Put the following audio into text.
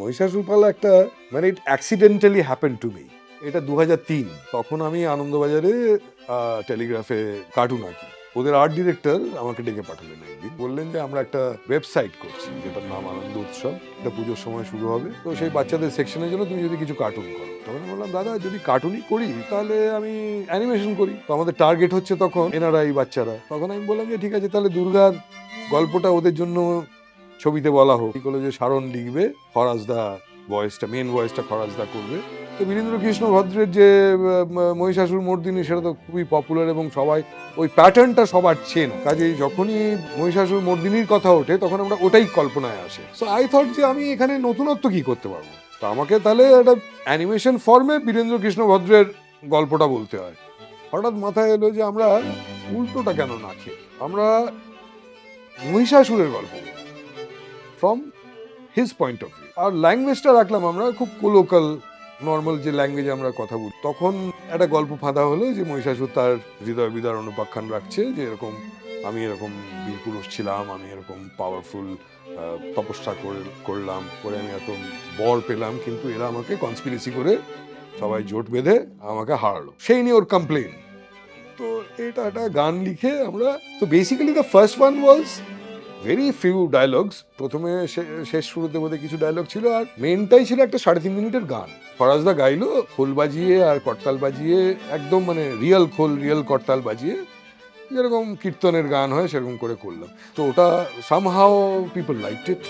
মহিষাসুরপালা একটা মানে it accidentally happen to me এটা দু তিন, তখন আমি আনন্দবাজারে টেলিগ্রাফে কার্টুন আঁকি। ওদের আর্ট ডিরেক্টর আমাকে ডেকে পাঠালেন একদিন। বললেন যে, আমরা একটা ওয়েবসাইট করছি, যেটার নাম আনন্দ উৎসব। এটা পুজোর সময় শুরু হবে। তো সেই বাচ্চাদের সেকশনের জন্য তুমি যদি কিছু কার্টুন করো। তখন আমি বললাম, দাদা, যদি কার্টুনই করি, তাহলে আমি অ্যানিমেশন করি। তো আমাদের টার্গেট হচ্ছে তখন এনারা এই বাচ্চারা। তখন আমি বললাম যে, ঠিক আছে, তাহলে দুর্গার গল্পটা ওদের জন্য ছবিতে বলা হোক যে সারণ লিখবে, ফরাজদা ভয়েসটা মেন ভয়েসটা ফরাজদা করবে। তো বীরেন্দ্র কৃষ্ণ ভদ্রের যে মহিষাসুর মর্দিনী, সেটা তো খুবই পপুলার এবং সবাই ওই প্যাটার্নটা সবার চেন। কাজেই যখনই মহিষাসুর মর্দিনীর কথা ওঠে, তখন আমরা ওটাই কল্পনায় আসে। সো আই থট যে আমি এখানে নতুনত্ব কি করতে পারব? তো আমাকে তাহলে একটা অ্যানিমেশন ফর্মে বীরেন্দ্র কৃষ্ণ ভদ্রের গল্পটা বলতে হয়। হঠাৎ মাথায় এলো যে আমরা উল্টোটা কেন না খেয়ে? আমরা মহিষাসুরের গল্প from his point of view আর ল্যাঙ্গুয়েজটা রাখলাম আমরা, খুব কোলোকাল নর্মাল যে ল্যাঙ্গুয়েজে আমরা কথা বলি। তখন একটা গল্প ফাঁদা হলো যে মহিষাসুর তার হৃদয় বিদার অনুপাখ্যান রাখছে যে এরকম আমি এরকম বীর পুরুষ ছিলাম, আমি এরকম পাওয়ারফুল তপস্যা করে- করলাম, করে আমি এত বর পেলাম, কিন্তু এরা আমাকে কনস্পিরেসি করে সবাই জোট বেঁধে আমাকে হারালো। সেই নিয়ে ওর কমপ্লেন তো এটা একটা গান লিখে আমরা, তো basically the first one was very few dialogues প্রথমে শেষ শুরুতে মধ্যে কিছু ডায়লগ ছিল আর মেনটাই ছিল একটা সাড়ে তিন মিনিটের গান। ফরাজদা গাইলো, খোল বাজিয়ে আর করতাল বাজিয়ে, একদম মানে রিয়েল খোল রিয়েল করতাল বাজিয়ে যেরকম কীর্তনের গান হয় সেরকম করে করলাম। তো ওটা সামহাও পিপল লাইক ইট